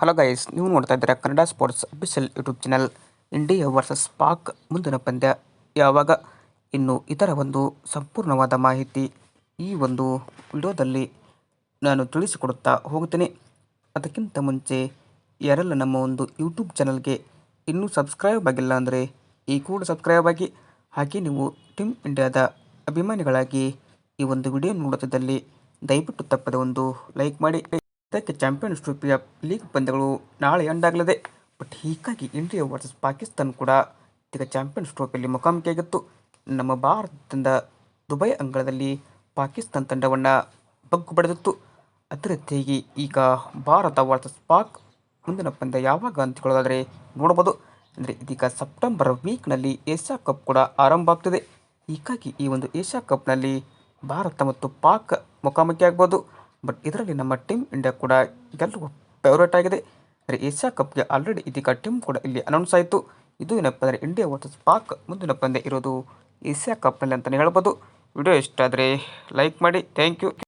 Hello guys ನೀವು ನೋಡ್ತಾ ಇದ್ದೀರಾ Kannada sports official YouTube channel India versus Pak ಮುಂದಿನ ಪಂದ್ಯ. ಯಾವಾಗ? ಇನ್ನು ಇದರ ಒಂದು ಸಂಪೂರ್ಣವಾದ ಮಾಹಿತಿ ಈ ಒಂದು ವಿಡಿಯೋದಲ್ಲಿ ನಾನು ತಿಳಿಸಿಕೊಡುತ್ತಾ ಹೋಗುತ್ತೇನೆ. ಅದಕ್ಕಿಂತ ಮುಂಚೆ ಯಾರೆಲ್ಲ ನಮ್ಮ ಒಂದು ಯೂಟ್ಯೂಬ್ ಚಾನಲ್ಗೆ ಇನ್ನೂ ಸಬ್ಸ್ಕ್ರೈಬ್ ಆಗಿಲ್ಲ ಅಂದರೆ ಈ ಕೂಡ ಸಬ್ಸ್ಕ್ರೈಬ್ ಆಗಿ, ಹಾಗೆ ನೀವು ಟೀಮ್ ಇಂಡಿಯಾದ ಅಭಿಮಾನಿಗಳಾಗಿ ಈ ಒಂದು ವಿಡಿಯೋ ನೋಡುತ್ತಿದ್ದಲ್ಲಿ ದಯವಿಟ್ಟು ತಪ್ಪದೆ ಒಂದು ಲೈಕ್ ಮಾಡಿ. ಇದಕ್ಕೆ ಚಾಂಪಿಯನ್ಸ್ ಟ್ರೋಫಿಯ ಲೀಗ್ ಪಂದ್ಯಗಳು ನಾಳೆ ಎಂಡಾಗಲಿದೆ ಬಟ್ ಹೀಗಾಗಿ ಇಂಡಿಯಾ ವರ್ಸಸ್ ಪಾಕಿಸ್ತಾನ ಕೂಡ ಈಗ ಚಾಂಪಿಯನ್ಸ್ ಟ್ರೋಫಿಯಲ್ಲಿ ಮುಖಾಮುಖಿಯಾಗಿತ್ತು ನಮ್ಮ ಭಾರತದಿಂದ ದುಬೈ ಅಂಗಳದಲ್ಲಿ ಪಾಕಿಸ್ತಾನ್ ತಂಡವನ್ನು ಬಗ್ಗು ಪಡೆದಿತ್ತು ಅದೇ ರೀತಿಯಾಗಿ ಈಗ ಭಾರತ ವರ್ಸಸ್ ಪಾಕ್ ಮುಂದಿನ ಪಂದ್ಯ ಯಾವಾಗ ಅಂತ ಹೇಳೋದಾದರೆ ನೋಡ್ಬೋದು. ಅಂದರೆ ಇದೀಗ ಸೆಪ್ಟೆಂಬರ್ ವೀಕ್ನಲ್ಲಿ ಏಷ್ಯಾ ಕಪ್ ಕೂಡ ಆರಂಭ ಆಗ್ತಿದೆ. ಹೀಗಾಗಿ ಈ ಒಂದು ಏಷ್ಯಾ ಕಪ್ನಲ್ಲಿ ಭಾರತ ಮತ್ತು ಪಾಕ್ ಮುಖಾಮುಖಿ ಆಗ್ಬೋದು. ಬಟ್ ಇದರಲ್ಲಿ ನಮ್ಮ ಟೀಮ್ ಇಂಡಿಯಾ ಕೂಡ ಗೆಲ್ಲುವ ಫೇವ್ರೇಟ್ ಆಗಿದೆ. ಅಂದರೆ ಏಷ್ಯಾ ಕಪ್ಗೆ ಆಲ್ರೆಡಿ ಇದೀಗ ಟೀಮ್ ಕೂಡ ಇಲ್ಲಿ ಅನೌನ್ಸ್ ಆಯಿತು. ಇದು ಏನಪ್ಪ ಅಂದರೆ ಇಂಡಿಯಾ ವರ್ಸಸ್ ಪಾಕ್ ಮುಂದಿನ ಪಂದ್ಯ ಇರೋದು ಏಷ್ಯಾ ಕಪ್ನಲ್ಲಿ ಅಂತಲೇ ಹೇಳ್ಬೋದು. ವಿಡಿಯೋ ಇಷ್ಟ ಆದರೆ ಲೈಕ್ ಮಾಡಿ. Thank you